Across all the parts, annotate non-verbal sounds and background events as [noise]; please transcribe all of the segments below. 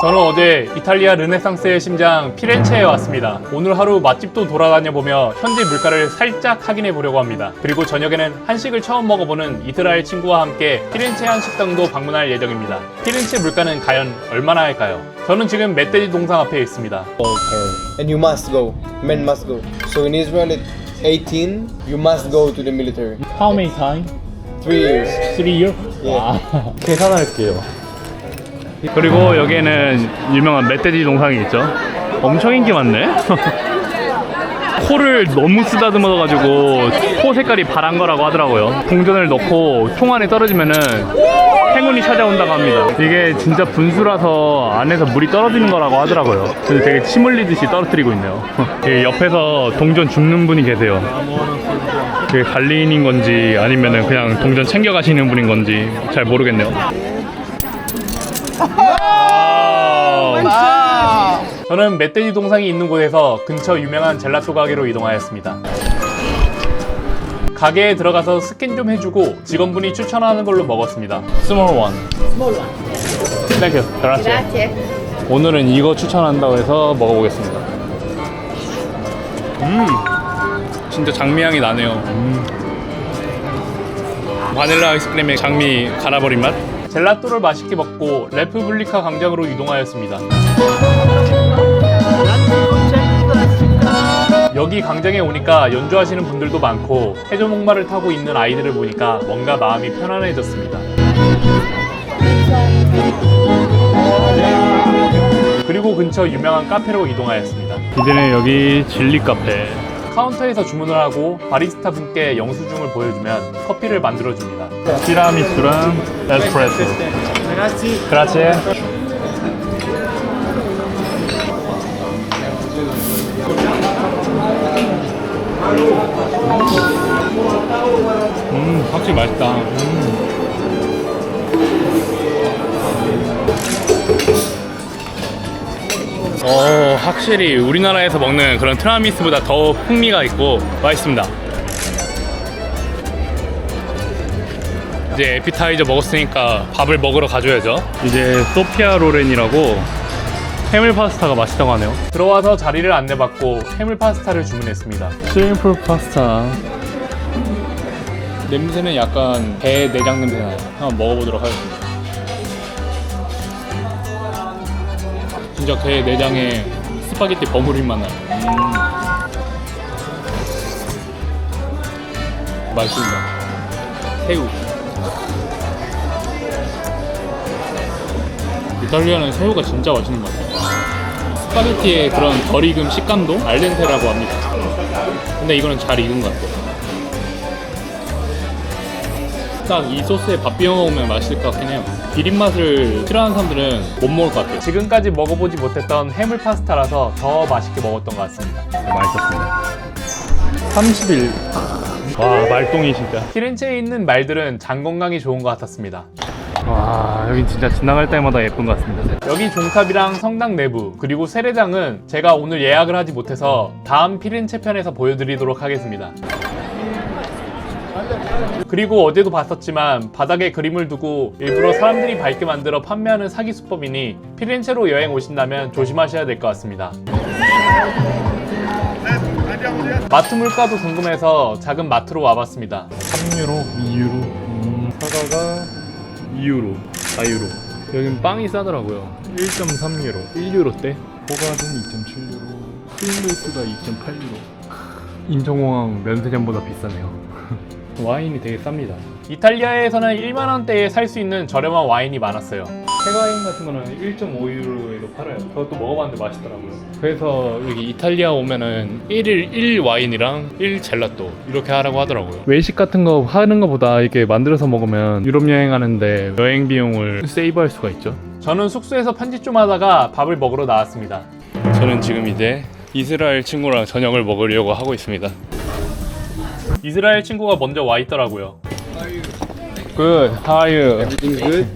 저는 어제 이탈리아 르네상스의 심장 피렌체에 왔습니다. 오늘 하루 맛집도 돌아다녀 보며 현지 물가를 살짝 확인해 보려고 합니다. 그리고 저녁에는 한식을 처음 먹어보는 이스라엘 친구와 함께 피렌체 한식당도 방문할 예정입니다. 피렌체 물가는 과연 얼마나 할까요? 저는 지금 멧돼지 동상 앞에 있습니다. and you must go. Men must go. So in Israel, at 18, you must go to the military. How many time? Three years. 3 year? 아, 계산할게요. 그리고 여기에는 유명한 멧돼지 동상이 있죠. 엄청 인기 많네. [laughs] 코를 너무 쓰다듬어가지고 코 색깔이 파란 거라고 하더라고요. 동전을 넣고 총 안에 떨어지면은 행운이 찾아온다고 합니다. 이게 진짜 분수라서 안에서 물이 떨어지는 거라고 하더라고요. 그래서 되게 침 흘리듯이 떨어뜨리고 있네요. [laughs] 이 옆에서 동전 줍는 분이 계세요. 그게 관리인인 건지 아니면은 그냥 동전 챙겨 가시는 분인 건지 잘 모르겠네요. 저는 멧돼지 동상이 있는 곳에서 근처 유명한 젤라또 가게로 이동하였습니다. 가게에 들어가서 스캔 좀 해주고 직원분이 추천하는 걸로 먹었습니다. 스몰 원. 스몰 원. 땡큐. 그라치. Grazie. 오늘은 이거 추천한다고 해서 먹어보겠습니다. 음, 진짜 장미 향이 나네요. 음. 바닐라 아이스크림에 장미 갈아버린 맛? 젤라또를 맛있게 먹고 레프블리카 광장으로 이동하였습니다. 여기 광장에 오니까 연주하시는 분들도 많고 해조목마를 타고 있는 아이들을 보니까 뭔가 마음이 편안해졌습니다. 그리고 근처 유명한 카페로 이동하였습니다. 이제는 여기 진리 카페. 카운터에서 주문을 하고 바리스타 분께 영수증을 보여주면 커피를 만들어 줍니다. 티라미수랑 에스프레소. 그라치. 음, 확실히 맛있다. 음. 어, 확실히 우리나라에서 먹는 그런 트라미스보다 더 풍미가 있고 맛있습니다. 이제 에피타이저 먹었으니까 밥을 먹으러 가줘야죠. 이제 소피아 로렌이라고 해물 파스타가 맛있다고 하네요. 들어와서 자리를 안내받고 해물 파스타를 주문했습니다. 심플 파스타. 냄새는 약간 배 내장 냄새 나요. 한번 먹어보도록 하겠습니다. 진짜 게 내장에 스파게티 버무린 맛 나요. 음. 맛있습니다. 새우. 이탈리아는 새우가 진짜 맛있는 것 같아요. 스파게티의 그런 덜 익은 식감도 알덴테라고 합니다. 근데 이거는 잘 익은 것 같아요. 딱 이 소스에 밥 비벼 먹으면 맛있을 것 같긴 해요. 비린 맛을 싫어하는 사람들은 못 먹을 것 같아요. 지금까지 먹어보지 못했던 해물 파스타라서 더 맛있게 먹었던 것 같습니다. 맛있었습니다. 30일. 와 말똥이 진짜. 피렌체에 있는 말들은 장 건강이 좋은 것 같았습니다. 와 여기 진짜 지나갈 때마다 예쁜 것 같습니다. 여기 종탑이랑 성당 내부 그리고 세례장은 제가 오늘 예약을 하지 못해서 다음 피렌체 편에서 보여드리도록 하겠습니다. 그리고 어제도 봤었지만 바닥에 그림을 두고 일부러 사람들이 밟게 만들어 판매하는 사기 수법이니 피렌체로 여행 오신다면 조심하셔야 될 것 같습니다. 마트 물가도 궁금해서 작은 마트로 와봤습니다. 3유로, 2유로, 음, 사과가 2유로, 4유로. 여긴 빵이 싸더라고요. 1.3유로, 1유로 대. 호가든 2.7유로, 프링글스가 2.8유로. 인천공항 면세점보다 비싸네요. 와인이 되게 쌉니다. 이탈리아에서는 1만 원대에 살 수 있는 저렴한 와인이 많았어요. 폐가인 같은 거는 1.5유로에도 팔아요. 그것도 먹어봤는데 맛있더라고요. 그래서 여기 이탈리아 오면은 1일 1 와인이랑 1 젤라또 이렇게 하라고 하더라고요. 외식 같은 거 하는 거보다 이렇게 만들어서 먹으면 유럽 여행하는데 여행 비용을 세이브할 수가 있죠. 저는 숙소에서 편집 좀 하다가 밥을 먹으러 나왔습니다. 저는 지금 이제 이스라엘 친구랑 저녁을 먹으려고 하고 있습니다. 이스라엘 친구가 먼저 와 있더라고요. Good. How are you? Everything's good.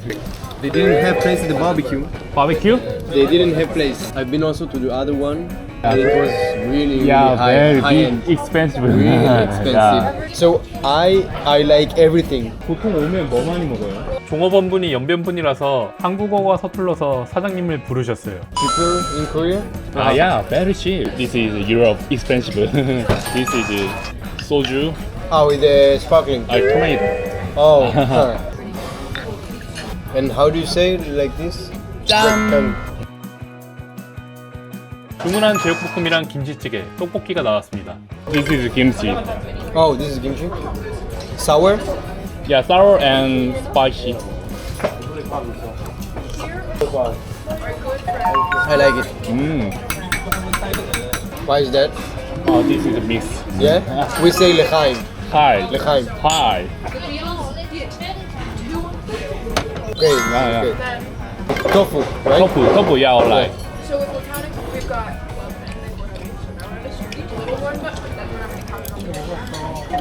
They didn't have place at the barbecue. Barbecue? They didn't have place. I've been also to the other one. It was really, really Yeah, high, very high big, end. expensive. Really expensive. So I I like everything. 보통 오면 뭐 많이 먹어요? 종업원분이 연변분이라서 한국어가 서툴러서 사장님을 부르셨어요. Cheaper in Korea? Ah, yeah, very cheap. This is Europe expensive. this is soju, Oh, with the sparkling. uh, tomato. Oh. huh. [laughs] And how do you say it like this? 짠. 주문한 제육볶음이랑 김치찌개, 떡볶이가 나왔습니다. This is kimchi. Oh, this is kimchi. Sour. Yeah, sour and spicy. I like it. Mm. Why is that? Oh, this is a mix. Yeah. We say lechaim. Hi. Lechaim. Hi. Okay. Yeah, yeah. okay. Tofu, right? Tofu, tofu, yeah, alright. So with Platonic, we've got one, but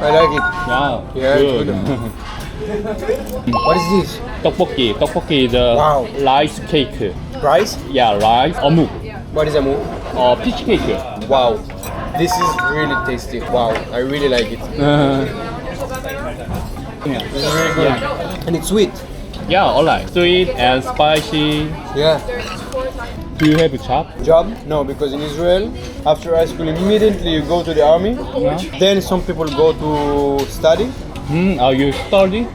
I like it. Yeah, Yeah, it's good. [laughs] What is this? 떡볶이, 떡볶이 is a Wow. rice cake. Rice? Yeah, rice. 어묵. What is a move? 어, 피치 케이크. Wow. This is really tasty. Wow. I really like it. This is really good. And it's sweet. Yeah, alright. Sweet and spicy. Yeah. Do you have a Job? Job? No, because in Israel, after high school, immediately you go to the army. Then some people go to study. Hmm, are you study?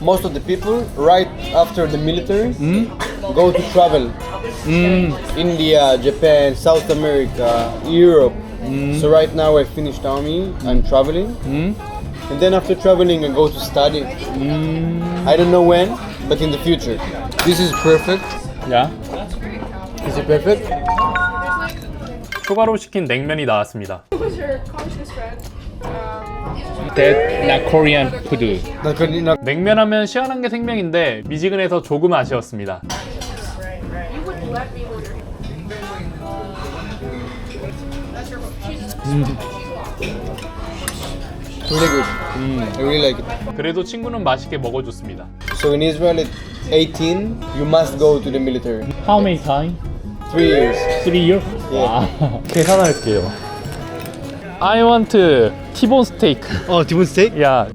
Most of the people, right after the military, Hmm? go to travel. Hmm. India, Japan, South America, Europe. So right now I finished army. I'm traveling. Hmm? And then after traveling, I go to study. Hmm. I don't know when, but in the future. This is perfect. Yeah. Is it perfect? 추가로 시킨 냉면이 나왔습니다. was your conscious friend. Um, That not Korean food. Not good, not 냉면 하면 시원한 게 생명인데 미지근해서 조금 아쉬웠습니다. you wouldn't let me really good. I really like it. 그래도 친구는 맛있게 먹어줬습니다. So in Israel, at 18, you must go to the military. How many time? Three years. Three years? 와. 계산할게요. I want T-bone steak. Oh, Tibun steak? Yeah.